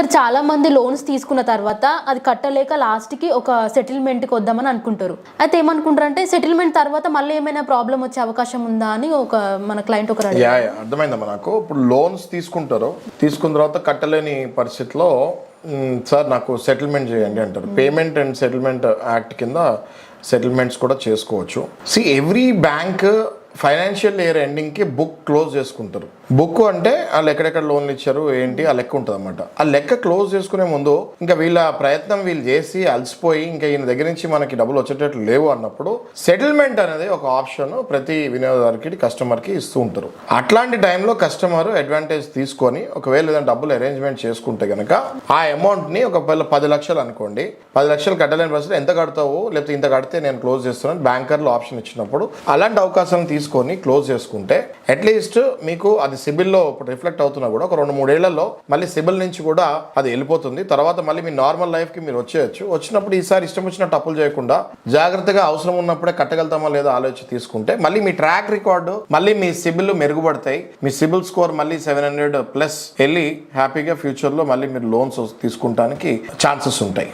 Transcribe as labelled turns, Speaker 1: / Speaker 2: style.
Speaker 1: Sir చాలా మంది loans తీసుకున్న తర్వాత అది కట్టలేక లాస్ట్కి ఒక సెటిల్మెంట్కి వద్దామని అనుకుంటారు. అయితే ఏమనుకుంటారు అంటే సెటిల్మెంట్ తర్వాత మళ్ళీ ఏమైనా ప్రాబ్లం వచ్చే అవకాశం ఉందా అని ఒక మన క్లయింట్
Speaker 2: ఒక అర్థమైందమ్మా నాకు. ఇప్పుడు లోన్స్ తీసుకుంటారు. తీసుకున్న తర్వాత కట్టలేని పరిస్థితిలో సార్ నాకు సెటిల్మెంట్ చేయండి అంటారు. పేమెంట్ అండ్ సెటిల్మెంట్ యాక్ట్ కింద సెటిల్మెంట్స్ కూడా చేసుకోవచ్చు. See every bank financial year ఎండింగ్కి book close చేసుకుంటారు. బుక్ అంటే వాళ్ళు ఎక్కడెక్కడ లోన్లు ఇచ్చారు ఏంటి ఆ లెక్క ఉంటుంది అనమాట ఆ లెక్క క్లోజ్ చేసుకునే ముందు ఇంకా వీళ్ళ ప్రయత్నం వీళ్ళు చేసి అలసిపోయి ఇంకా ఈయన దగ్గర నుంచి మనకి డబ్బులు వచ్చేటట్లు లేవు అన్నప్పుడు సెటిల్మెంట్ అనేది ఒక ఆప్షన్ ప్రతి వినియోగదారుకి కస్టమర్కి ఇస్తూ ఉంటారు. అట్లాంటి టైంలో కస్టమర్ అడ్వాంటేజ్ తీసుకొని ఒకవేళ ఏదైనా డబ్బులు అరేంజ్మెంట్ చేసుకుంటే కనుక ఆ అమౌంట్ని ఒకవేళ పది లక్షలు అనుకోండి. పది లక్షలు కట్టలేని పరిస్థితి ఎంత కడతావు? లేకపోతే ఇంత కడితే నేను క్లోజ్ చేస్తున్నాను బ్యాంకర్లు ఆప్షన్ ఇచ్చినప్పుడు అలాంటి అవకాశం తీసుకొని క్లోజ్ చేసుకుంటే అట్లీస్ట్ మీకు అది సిబిల్లో ఇప్పుడు రిఫ్లెక్ట్ అవుతున్నా కూడా ఒక రెండు మూడేళ్ళలో మళ్ళీ సిబిల్ నుంచి కూడా అది వెళ్ళిపోతుంది. తర్వాత మళ్ళీ మీ నార్మల్ లైఫ్కి మీరు వచ్చేయచ్చు. వచ్చినప్పుడు ఈసారి ఇష్టం వచ్చినట్టు అప్పులు చేయకుండా జాగ్రత్తగా అవసరం ఉన్నప్పుడే కట్టగలుగుతామా లేదా ఆలోచి తీసుకుంటే మళ్ళీ మీ ట్రాక్ రికార్డు మళ్ళీ మీ సిబిల్ మెరుగుపడతాయి. మీ సిబిల్ స్కోర్ మళ్ళీ సెవెన్ హండ్రెడ్ ప్లస్ వెళ్ళి హ్యాపీగా ఫ్యూచర్లో మళ్ళీ మీరు లోన్స్ తీసుకుంటానికి ఛాన్సెస్ ఉంటాయి.